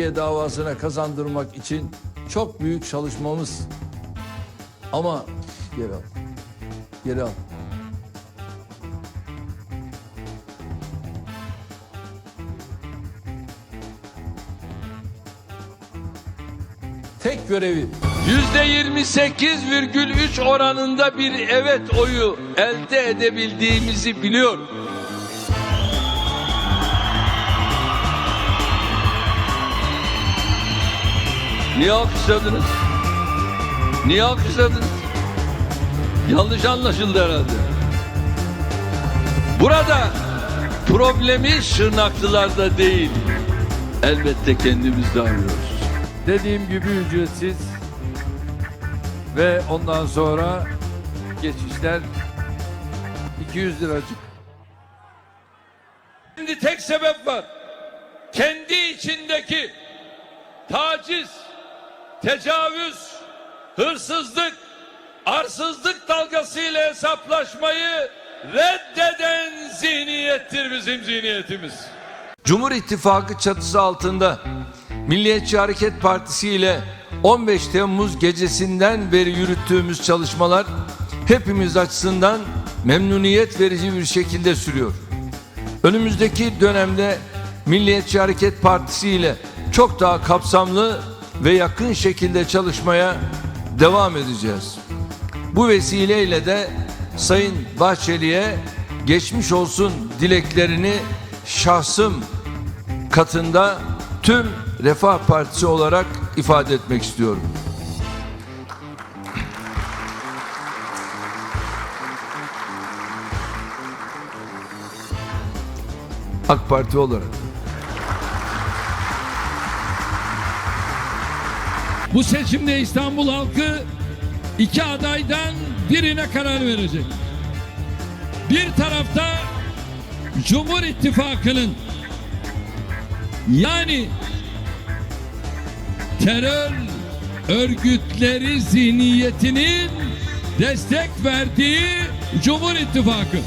Davasına kazandırmak için çok büyük çalışmamız. Ama geri al. Geri al. Tek görevi %28,3 oranında bir evet oyu elde edebildiğimizi biliyorum. Niye alkışladınız? Niye alkışladınız? Yanlış anlaşıldı herhalde. Burada problemi Şırnaklılarda değil, elbette kendimizde arıyoruz. dediğim gibi ücretsiz ve ondan sonra geçişler 200 liracık. Şimdi tek sebep var. Kendi içindeki taciz, tecavüz, hırsızlık, arsızlık dalgasıyla hesaplaşmayı reddeden zihniyettir bizim zihniyetimiz. Cumhur İttifakı çatısı altında Milliyetçi Hareket Partisi ile 15 Temmuz gecesinden beri yürüttüğümüz çalışmalar hepimiz açısından memnuniyet verici bir şekilde sürüyor. Önümüzdeki dönemde Milliyetçi Hareket Partisi ile çok daha kapsamlı ve yakın şekilde çalışmaya devam edeceğiz. Bu vesileyle de Sayın Bahçeli'ye geçmiş olsun dileklerini şahsım katında tüm Refah Partisi olarak ifade etmek istiyorum. AK Parti olarak. Bu seçimde İstanbul halkı iki adaydan birine karar verecek. Bir tarafta Cumhur İttifakı'nın yani terör örgütleri zihniyetinin destek verdiği Cumhur İttifakı.